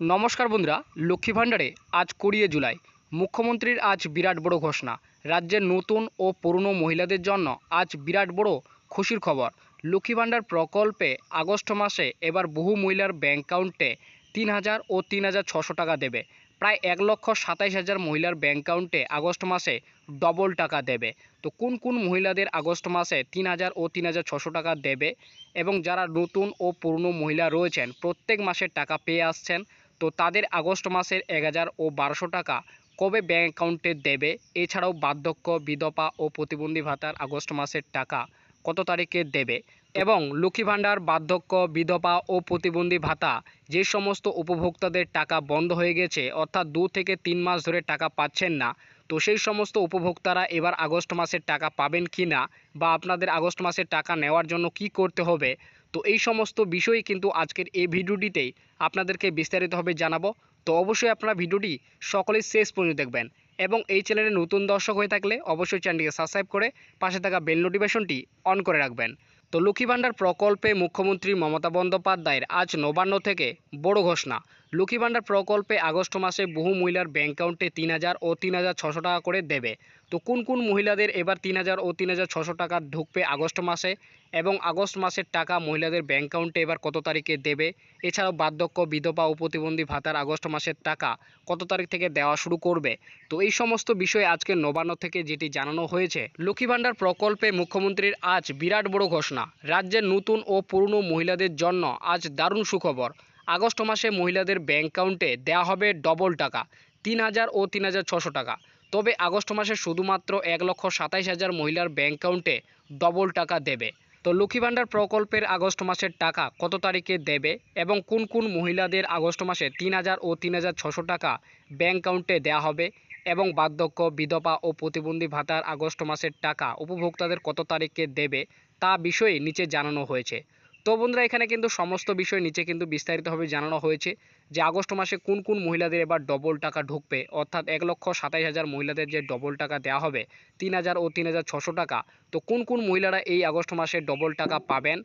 নমস্কার বন্ধুরা, লক্ষ্মী ভাণ্ডারে আজ কুড়িয়ে জুলাই। মুখ্যমন্ত্রীর আজ বিরাট বড় ঘোষণা। রাজ্যের নতুন ও পুরনো মহিলাদের জন্য আজ বিরাট বড় খুশির খবর। লক্ষ্মী ভাণ্ডার প্রকল্পে আগস্ট মাসে এবার বহু মহিলার ব্যাংক অ্যাকাউন্টে তিন হাজার ও তিন হাজার ছশো টাকা দেবে। প্রায় এক লক্ষ সাতাইশ হাজার মহিলার ব্যাংক অ্যাকাউন্টে আগস্ট মাসে ডবল টাকা দেবে। তো কোন কোন মহিলাদের আগস্ট মাসে তিন হাজার ও তিন হাজার ছশো টাকা দেবে? এবং যারা নতুন ও পুরনো মহিলা রয়েছেন, প্রত্যেক মাসে টাকা পেয়ে আসছেন? তো তাদের আগস্ট মাসের এক হাজার ও বারোশো টাকা কবে ব্যাঙ্ক অ্যাকাউন্টে দেবে? এছাড়াও বার্ধক্য, বিধবা ও প্রতিবন্ধী ভাতার আগস্ট মাসের টাকা কত তারিখে দেবে? এবং লক্ষ্মী ভাণ্ডার, বার্ধক্য, বিধবা ও প্রতিবন্ধী ভাতা যে সমস্ত উপভোক্তাদের টাকা বন্ধ হয়ে গেছে, অর্থাৎ দু থেকে তিন মাস ধরে টাকা পাচ্ছেন না, তো সেই সমস্ত উপভোক্তারা এবার আগস্ট মাসের টাকা পাবেন কি না বা আপনাদের আগস্ট মাসের টাকা নেওয়ার জন্য কি করতে হবে? তো এই সমস্ত বিষয়ই কিন্তু আজকের এই ভিডিওটিতেই আপনাদেরকে বিস্তারিতভাবে জানাব। তো অবশ্যই আপনারা ভিডিওটি সকলেই শেষ পর্যন্ত দেখবেন এবং এই চ্যানেলে নতুন দর্শক হয়ে থাকলে অবশ্যই চ্যানেলটিকে সাবস্ক্রাইব করে পাশে থাকা বেল নোটিফিকেশনটি অন করে রাখবেন। তো লক্ষ্মী ভাণ্ডার প্রকল্পে মুখ্যমন্ত্রী মমতা বন্দ্যোপাধ্যায়ের আজ নবান্ন থেকে বড় ঘোষণা। লক্ষ্মী ভাণ্ডার প্রকল্পে আগস্ট মাসে বহু মহিলার ব্যাংক অ্যাকাউন্টে তিন হাজার ও তিন হাজার ছশো টাকা করে দেবে। তো কোন কোন মহিলাদের এবার তিন হাজার ও তিন হাজার ছশো টাকা ঢুকবে আগস্ট মাসে? এবং আগস্ট মাসের টাকা মহিলাদের ব্যাংক অ্যাকাউন্টে এবার কত তারিখে দেবে? এছাড়াও বার্ধক্য, বিধবা ও প্রতিবন্ধী ভাতার আগস্ট মাসের টাকা কত তারিখ থেকে দেওয়া শুরু করবে? তো এই সমস্ত বিষয়ে আজকে নবান্ন থেকে যেটি জানানো হয়েছে, লক্ষ্মী ভাণ্ডার প্রকল্পে মুখ্যমন্ত্রীর আজ বিরাট বড় ঘোষণা। রাজ্যের নতুন ও পুরনো মহিলাদের জন্য আজ দারুণ সুখবর। আগস্ট মাসে মহিলাদের ব্যাংক অ্যাকাউন্টে দেওয়া হবে ডবল টাকা, তিন হাজার ও তিন হাজার ছশো টাকা। তবে আগস্ট মাসে শুধুমাত্র এক লক্ষ সাতাইশ হাজার মহিলার ব্যাংক অ্যাকাউন্টে ডবল টাকা দেবে। তো লক্ষ্মী ভাণ্ডার প্রকল্পের আগস্ট মাসের টাকা কত তারিখে দেবে এবং কোন কোন মহিলাদের আগস্ট মাসে তিন হাজার ও তিন হাজার ছশো টাকা ব্যাংক অ্যাকাউন্টে দেওয়া হবে এবং বার্ধক্য, বিধবা ও প্রতিবন্ধী ভাতার আগস্ট মাসের টাকা উপভোক্তাদের কত তারিখে দেবে তা বিষয়ে নিচে জানানো হয়েছে। তো বন্ধুরা, এখানে কিন্তু সমস্ত বিষয় নিচে কিন্তু বিস্তারিতভাবে জানানো হয়েছে যে আগস্ট মাসে কোন কোন মহিলাদের এবার ডবল টাকা ঢুকবে। অর্থাৎ এক লক্ষ সাতাইশ হাজার মহিলাদের যে ডবল টাকা দেওয়া হবে, তিন হাজার ও তিন হাজার ছশো টাকা। তো কোন কোন মহিলারা এই আগস্ট মাসে ডবল টাকা পাবেন?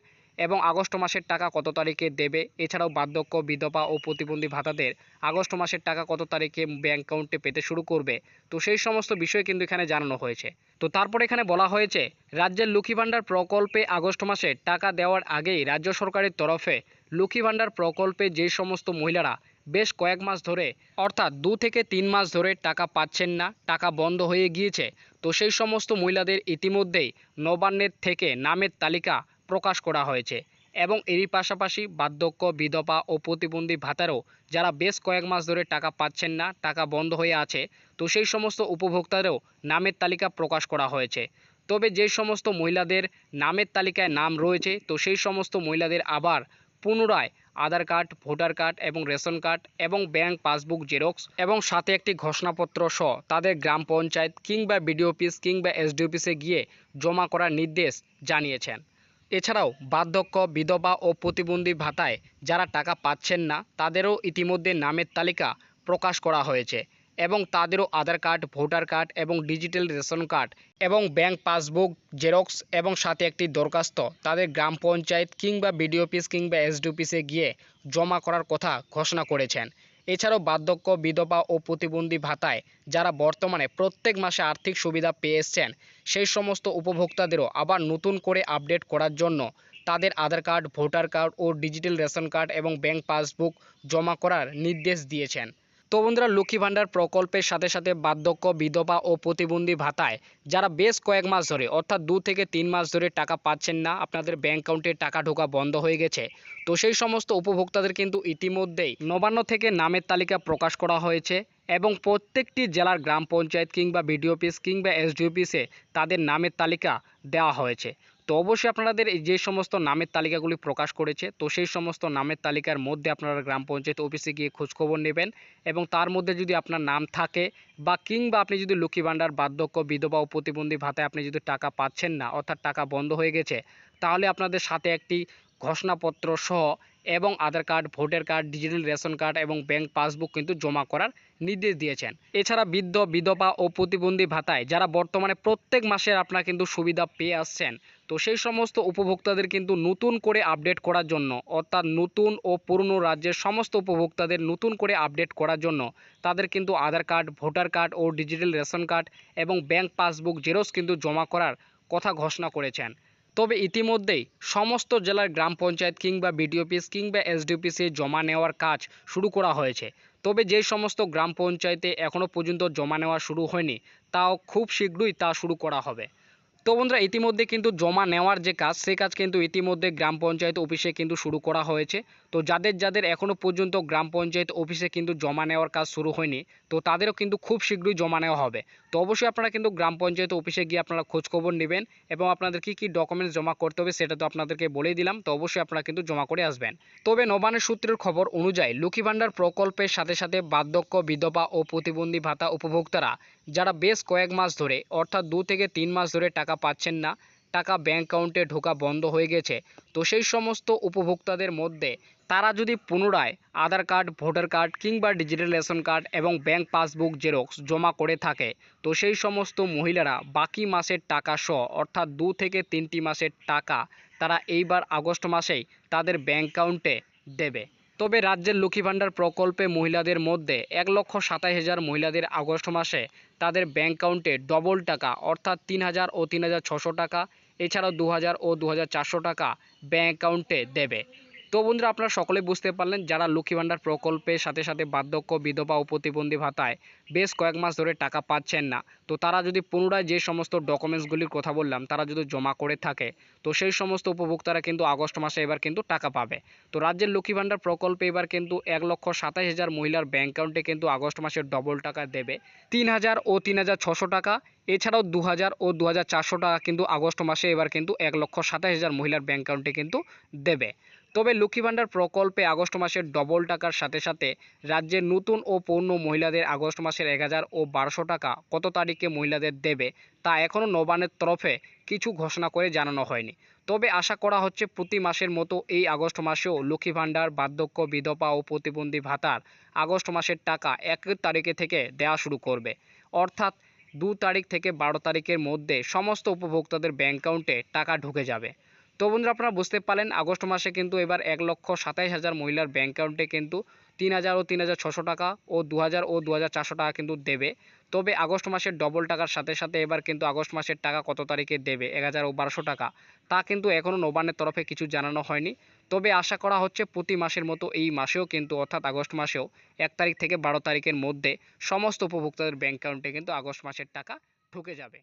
এবং আগস্ট মাসের টাকা কত তারিখে দেবে? এছাড়াও বার্ধক্য, বিধবা ও প্রতিবন্ধী ভাতাদের আগস্ট মাসের টাকা কত তারিখে ব্যাংক অ্যাকাউন্টে পেতে শুরু করবে? তো সেই সমস্ত বিষয় কিন্তু এখানে জানানো হয়েছে। তো তারপর এখানে বলা হয়েছে, রাজ্যের লক্ষ্মী ভাণ্ডার প্রকল্পে আগস্ট মাসে টাকা দেওয়ার আগেই রাজ্য সরকারের তরফে লক্ষ্মী ভাণ্ডার প্রকল্পে যে সমস্ত মহিলারা বেশ কয়েক মাস ধরে, অর্থাৎ দু থেকে তিন মাস ধরে টাকা পাচ্ছেন না, টাকা বন্ধ হয়ে গিয়েছে, তো সেই সমস্ত মহিলাদের ইতিমধ্যেই নবান্নের থেকে নামের তালিকা প্রকাশ করা হয়েছে। এবং এরই পাশাপাশি বার্ধক্য, বিধবা ও প্রতিবন্ধী ভাতারও যারা বেশ কয়েক মাস ধরে টাকা পাচ্ছেন না, টাকা বন্ধ হয়ে আছে, তো সেই সমস্ত উপভোক্তাদেরও নামের তালিকা প্রকাশ করা হয়েছে। তবে যে সমস্ত মহিলাদের নামের তালিকায় নাম রয়েছে, তো সেই সমস্ত মহিলাদের আবার পুনরায় আধার কার্ড, ভোটার কার্ড এবং রেশন কার্ড এবং ব্যাংক পাসবুক, জেরক্স এবং সাথে একটি ঘোষণাপত্র সহ তাদের গ্রাম পঞ্চায়েত কিংবা বিডিও অফিস কিংবা এসডি অফিসে গিয়ে জমা করার নির্দেশ জানিয়েছেন। এছাড়াও বার্ধক্য, বিধবা ও প্রতিবন্ধী ভাতায় যারা টাকা পাচ্ছেন না, তাদেরও ইতিমধ্যে নামের তালিকা প্রকাশ করা হয়েছে এবং তাদেরও আধার কার্ড, ভোটার কার্ড এবং ডিজিটাল রেশন কার্ড এবং ব্যাংক পাসবুক, জেরক্স এবং সাথে একটি দরখাস্ত তাদের গ্রাম পঞ্চায়েত কিংবা বিডিও অফিস কিংবা এসডি অফিসে গিয়ে জমা করার কথা ঘোষণা করেছেন। এছাড়াও বার্ধক্য, বিধবা ও প্রতিবন্ধী ভাতায় যারা বর্তমানে প্রত্যেক মাসে আর্থিক সুবিধা পেয়ে এসছেন, সেই সমস্ত উপভোক্তাদেরও আবার নতুন করে আপডেট করার জন্য তাদের আধার কার্ড, ভোটার কার্ড ও ডিজিটাল রেশন কার্ড এবং ব্যাংক পাসবুক জমা করার নির্দেশ দিয়েছেন। তো বন্ধুরা, লক্ষ্মী ভাণ্ডার প্রকল্পের সাথে সাথে বার্ধক্য, বিধবা ও প্রতিবন্ধী ভাতায় যারা বেশ কয়েক মাস ধরে, অর্থাৎ দু থেকে তিন মাস ধরে টাকা পাচ্ছেন না, আপনাদের ব্যাংক অ্যাকাউন্টে টাকা ঢোকা বন্ধ হয়ে গেছে। তো সেই সমস্ত উপভোক্তাদের কিন্তু ইতিমধ্যেই নবান্ন থেকে নামের তালিকা প্রকাশ করা হয়েছে এবং প্রত্যেকটি জেলার গ্রাম পঞ্চায়েত কিংবা বিডিও অফিস কিংবা এসডি অফিসে তাদের নামের তালিকা দেওয়া হয়েছে। তো অবশ্যই আপনাদের এই যে সমস্ত নামের তালিকাগুলি প্রকাশ করেছে, তো সেই সমস্ত নামের তালিকার মধ্যে আপনারা গ্রাম পঞ্চায়েত অফিসে গিয়ে খোঁজখবর নেবেন এবং তার মধ্যে যদি আপনার নাম থাকে বা কিংবা আপনি যদি লক্ষ্মী ভাণ্ডার, বার্ধক্য, বিধবা ও প্রতিবন্ধী ভাতায় আপনি যদি টাকা পাচ্ছেন না, অর্থাৎ টাকা বন্ধ হয়ে গেছে, তাহলে আপনাদের সাথে একটি ঘোষণাপত্র সহ এবং Aadhaar card, voter card, digital ration card এবং ব্যাংক পাসবুক কিন্তু জমা করার নির্দেশ দিয়েছেন। এছাড়া বৃদ্ধ, বিধবা ও প্রতিবন্ধী ভাতায় যারা বর্তমানে প্রত্যেক মাসে আপনারা কিন্তু সুবিধা পেয়ে আসছেন, তো সেই সমস্ত উপভোক্তাদের কিন্তু নতুন করে আপডেট করার জন্য, অর্থাৎ নতুন ও পুরনো রাজ্যের সমস্ত উপভোক্তাদের নতুন করে আপডেট করার জন্য তাদের কিন্তু আধার কার্ড, ভোটার কার্ড ও ডিজিটাল রেশন কার্ড এবং ব্যাংক পাসবুক জেরক্স কিন্তু জমা করার কথা ঘোষণা করেছেন। তবে ইতিমধ্যেই সমস্ত জেলার গ্রাম পঞ্চায়েত কিংবা বিডিও অফিস কিংবা এসডি অফিসে জমা নেওয়ার কাজ শুরু করা হয়েছে। তবে যে সমস্ত গ্রাম পঞ্চায়েতে এখনও পর্যন্ত জমা নেওয়া শুরু হয়নি, তাও খুব শীঘ্রই তা শুরু করা হবে। তো বন্ধুরা, ইতিমধ্যে কিন্তু জমা নেওয়ার যে কাজ সেই কাজ কিন্তু ইতিমধ্যে গ্রাম পঞ্চায়েত অফিসে কিন্তু শুরু করা হয়েছে। তো যাদের যাদের এখনও পর্যন্ত গ্রাম পঞ্চায়েত অফিসে কিন্তু জমা নেওয়ার কাজ শুরু হয়নি, তো তাদেরও কিন্তু খুব শীঘ্রই জমা নেওয়া হবে। তো অবশ্যই আপনারা কিন্তু গ্রাম পঞ্চায়েত অফিসে গিয়ে আপনারা খোঁজখবর নেবেন এবং আপনাদের কি কি ডকুমেন্টস জমা করতে হবে সেটা তো আপনাদেরকে বলেই দিলাম, তো অবশ্যই আপনারা কিন্তু জমা করে আসবেন। তবে নবানের সূত্রের খবর অনুযায়ী লক্ষ্মী ভাণ্ডার প্রকল্পের সাথে সাথে বার্ধক্য বিধবা ও প্রতিবন্ধী ভাতা উপভোক্তারা, যারা বেশ কয়েক মাস ধরে, অর্থাৎ দু থেকে তিন মাস ধরে টাকা পাচ্ছেন না টাকা ব্যাংক অ্যাকাউন্টে ঢোকা বন্ধ হয়ে গেছে। তো সেই সমস্ত উপভোক্তাদের মধ্যে তারা যদি পুনরায় আধার কার্ড ভোটার কার্ড কিংবা ডিজিটাল রেশন কার্ড এবং ব্যাংক পাসবুক জেরক্স জমা করে থাকে, তো সেই সমস্ত মহিলারা বাকি মাসের টাকা সহ, অর্থাৎ দু থেকে তিনটি মাসের টাকা তারা এইবার আগস্ট মাসেই তাদের ব্যাংক অ্যাকাউন্টে দেবে। তবে রাজ্যের লক্ষ্মী ভাণ্ডার প্রকল্পে মহিলাদের মধ্যে এক লক্ষ সাতাশ হাজার মহিলাদের আগস্ট মাসে তাদের ব্যাংক অ্যাকাউন্টে ডবল টাকা, অর্থাৎ তিন হাজার ও তিন হাজার ছশো টাকা এছাড়াও দু হাজার ও দু হাজার চারশো টাকা ব্যাঙ্ক অ্যাকাউন্টে দেবে। তো বন্ধুরা আপনারা সকলে বুঝতে পারলেন যারা লক্ষ্মী ভাণ্ডার প্রকল্পের সাথে সাথে বার্ধক্য, বিধবা ও প্রতিবন্ধী ভাতায় বেশ কয়েক মাস ধরে টাকা পাচ্ছেন না, তো তারা যদি পুনরায় যে সমস্ত ডকুমেন্টসগুলির কথা বললাম, তারা যদি জমা করে থাকে, তো সেই সমস্ত উপভোক্তারা কিন্তু আগস্ট মাসে এবার কিন্তু টাকা পাবে। তো রাজ্যের লক্ষ্মী ভাণ্ডার প্রকল্পে এবার কিন্তু এক লক্ষ সাতাশ হাজার মহিলার ব্যাংক অ্যাকাউন্টে কিন্তু আগস্ট মাসে ডবল টাকা দেবে। তিন হাজার ও তিন হাজার ছশো টাকা, এছাড়াও দু হাজার ও দু হাজার চারশো টাকা কিন্তু আগস্ট মাসে এবার কিন্তু এক লক্ষ সাতাশ হাজার মহিলার ব্যাঙ্ক অ্যাকাউন্টে কিন্তু দেবে। তবে লক্ষ্মী ভাণ্ডার প্রকল্পে আগস্ট মাসের ডবল টাকার সাথে সাথে রাজ্যের নতুন ও পূর্ণ মহিলাদের আগস্ট মাসের এক হাজার ও বারোশো টাকা কত তারিখে মহিলাদের দেবে তা এখনও নবান্নের তরফে কিছু ঘোষণা করে জানানো হয়নি। তবে আশা করা হচ্ছে প্রতি মাসের মতো এই আগস্ট মাসেও লক্ষ্মী ভাণ্ডার, বার্ধক্য, বিধবা ও প্রতিবন্ধী ভাতার আগস্ট মাসের টাকা এক তারিখে থেকে দেওয়া শুরু করবে। অর্থাৎ দু তারিখ থেকে বারো তারিখের মধ্যে সমস্ত উপভোক্তাদের ব্যাংক অ্যাকাউন্টে টাকা ঢুকে যাবে। তো বন্ধুরা আপনারা বুঝতে পারলেন, আগস্ট মাসে কিন্তু এবার এক লক্ষ সাতাইশ হাজার মহিলার ব্যাঙ্ক অ্যাকাউন্টে কিন্তু তিন হাজার ও তিন হাজার ছশো টাকা ও দু হাজার ও দু হাজার চারশো টাকা কিন্তু দেবে। তবে আগস্ট মাসের ডবল টাকার সাথে সাথে এবার কিন্তু আগস্ট মাসের টাকা কত তারিখে দেবে? এক হাজার ও বারোশো টাকা। তা কিন্তু এখনও নবান্নের তরফে কিছু জানানো হয়নি। তবে আশা করা হচ্ছে প্রতি মাসের মতো এই মাসেও কিন্তু, অর্থাৎ আগস্ট মাসেও এক তারিখ থেকে বারো তারিখের মধ্যে সমস্ত উপভোক্তাদের ব্যাঙ্ক অ্যাকাউন্টে কিন্তু আগস্ট মাসের টাকা ঢুকে যাবে।